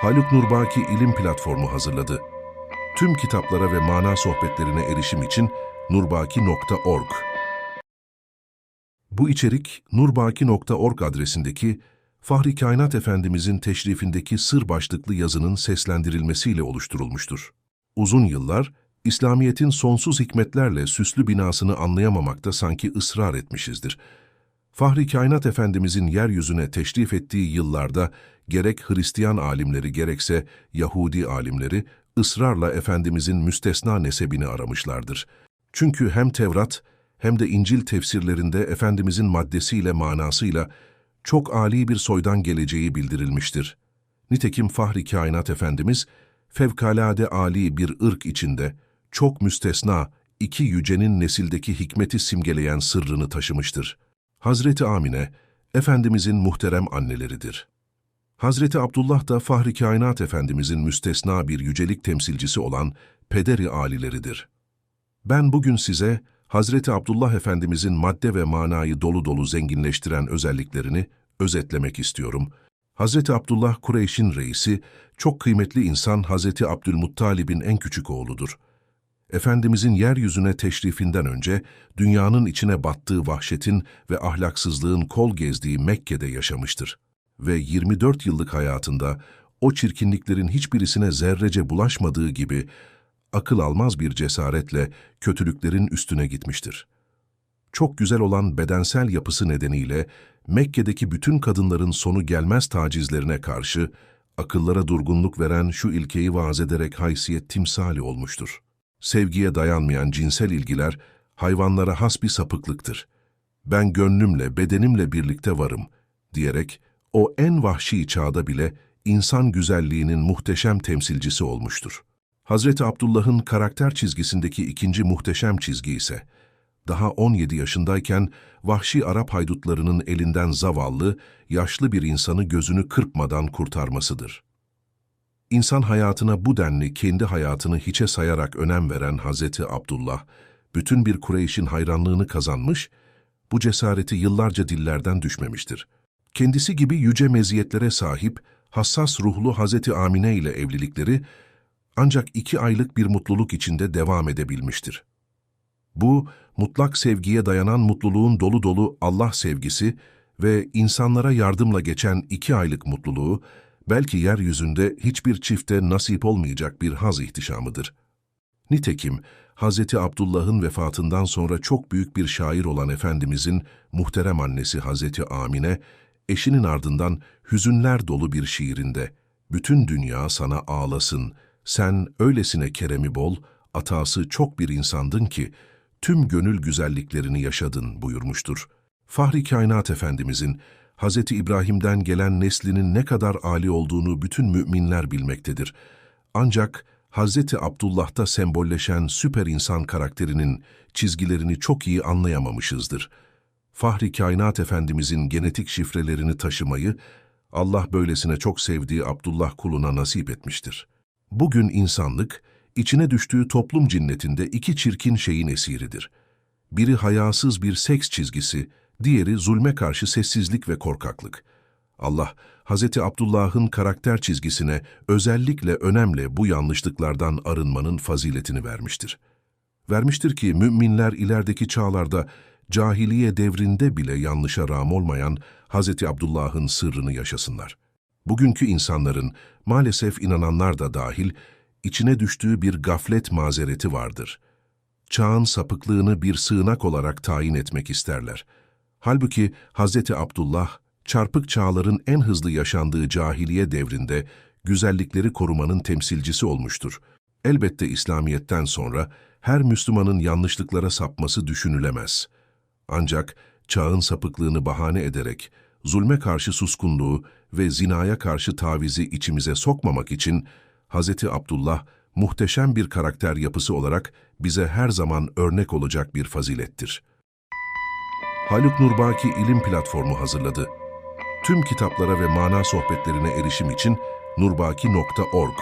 Haluk Nurbaki İlim Platformu hazırladı. Tüm kitaplara ve mana sohbetlerine erişim için nurbaki.org. Bu içerik nurbaki.org adresindeki Fahri Kainat Efendimizin teşrifindeki sır başlıklı yazının seslendirilmesiyle oluşturulmuştur. Uzun yıllar İslamiyet'in sonsuz hikmetlerle süslü binasını anlayamamakta sanki ısrar etmişizdir. Fahri Kainat Efendimizin yeryüzüne teşrif ettiği yıllarda gerek Hristiyan alimleri gerekse Yahudi alimleri ısrarla Efendimizin müstesna nesebini aramışlardır. Çünkü hem Tevrat hem de İncil tefsirlerinde Efendimizin maddesiyle manasıyla çok âli bir soydan geleceği bildirilmiştir. Nitekim Fahri Kainat Efendimiz, fevkalade âli bir ırk içinde, çok müstesna, iki yücenin nesildeki hikmeti simgeleyen sırrını taşımıştır. Hazreti Amine, Efendimizin muhterem anneleridir. Hazreti Abdullah da Fahri Kainat Efendimizin müstesna bir yücelik temsilcisi olan pederi alileridir. Ben bugün size Hazreti Abdullah Efendimizin madde ve manayı dolu dolu zenginleştiren özelliklerini özetlemek istiyorum. Hazreti Abdullah Kureyş'in reisi, çok kıymetli insan Hazreti Abdülmuttalib'in en küçük oğludur. Efendimizin yeryüzüne teşrifinden önce dünyanın içine battığı vahşetin ve ahlaksızlığın kol gezdiği Mekke'de yaşamıştır. Ve 24 yıllık hayatında o çirkinliklerin hiçbirisine zerrece bulaşmadığı gibi akıl almaz bir cesaretle kötülüklerin üstüne gitmiştir. Çok güzel olan bedensel yapısı nedeniyle Mekke'deki bütün kadınların sonu gelmez tacizlerine karşı akıllara durgunluk veren şu ilkeyi vaaz ederek haysiyet timsali olmuştur. Sevgiye dayanmayan cinsel ilgiler hayvanlara has bir sapıklıktır. Ben gönlümle, bedenimle birlikte varım diyerek o en vahşi çağda bile insan güzelliğinin muhteşem temsilcisi olmuştur. Hazreti Abdullah'ın karakter çizgisindeki ikinci muhteşem çizgi ise, daha 17 yaşındayken vahşi Arap haydutlarının elinden zavallı, yaşlı bir insanı gözünü kırpmadan kurtarmasıdır. İnsan hayatına bu denli kendi hayatını hiçe sayarak önem veren Hazreti Abdullah, bütün bir Kureyş'in hayranlığını kazanmış, bu cesareti yıllarca dillerden düşmemiştir. Kendisi gibi yüce meziyetlere sahip, hassas ruhlu Hazreti Amine ile evlilikleri, ancak iki aylık bir mutluluk içinde devam edebilmiştir. Bu, mutlak sevgiye dayanan mutluluğun dolu dolu Allah sevgisi ve insanlara yardımla geçen iki aylık mutluluğu, belki yeryüzünde hiçbir çifte nasip olmayacak bir haz ihtişamıdır. Nitekim, Hz. Abdullah'ın vefatından sonra çok büyük bir şair olan Efendimizin muhterem annesi Hz. Amine, eşinin ardından hüzünler dolu bir şiirinde, bütün dünya sana ağlasın, sen öylesine keremi bol, atası çok bir insandın ki, tüm gönül güzelliklerini yaşadın buyurmuştur. Fahri Kainat Efendimizin, Hz. İbrahim'den gelen neslinin ne kadar âli olduğunu bütün müminler bilmektedir. Ancak Hz. Abdullah'ta sembolleşen süper insan karakterinin çizgilerini çok iyi anlayamamışızdır. Fahri Kainat Efendimizin genetik şifrelerini taşımayı, Allah böylesine çok sevdiği Abdullah kuluna nasip etmiştir. Bugün insanlık, içine düştüğü toplum cinnetinde iki çirkin şeyin esiridir. Biri hayasız bir seks çizgisi, diğeri zulme karşı sessizlik ve korkaklık. Allah, Hz. Abdullah'ın karakter çizgisine özellikle önemli bu yanlışlıklardan arınmanın faziletini vermiştir. Vermiştir ki müminler ilerideki çağlarda cahiliye devrinde bile yanlışa rağm olmayan Hz. Abdullah'ın sırrını yaşasınlar. Bugünkü insanların, maalesef inananlar da dahil, içine düştüğü bir gaflet mazereti vardır. Çağın sapıklığını bir sığınak olarak tayin etmek isterler. Halbuki Hz. Abdullah, çarpık çağların en hızlı yaşandığı cahiliye devrinde güzellikleri korumanın temsilcisi olmuştur. Elbette İslamiyet'ten sonra her Müslümanın yanlışlıklara sapması düşünülemez. Ancak çağın sapıklığını bahane ederek zulme karşı suskunluğu ve zinaya karşı tavizi içimize sokmamak için Hz. Abdullah muhteşem bir karakter yapısı olarak bize her zaman örnek olacak bir fazilettir. Haluk Nurbaki İlim Platformu hazırladı. Tüm kitaplara ve mana sohbetlerine erişim için nurbaki.org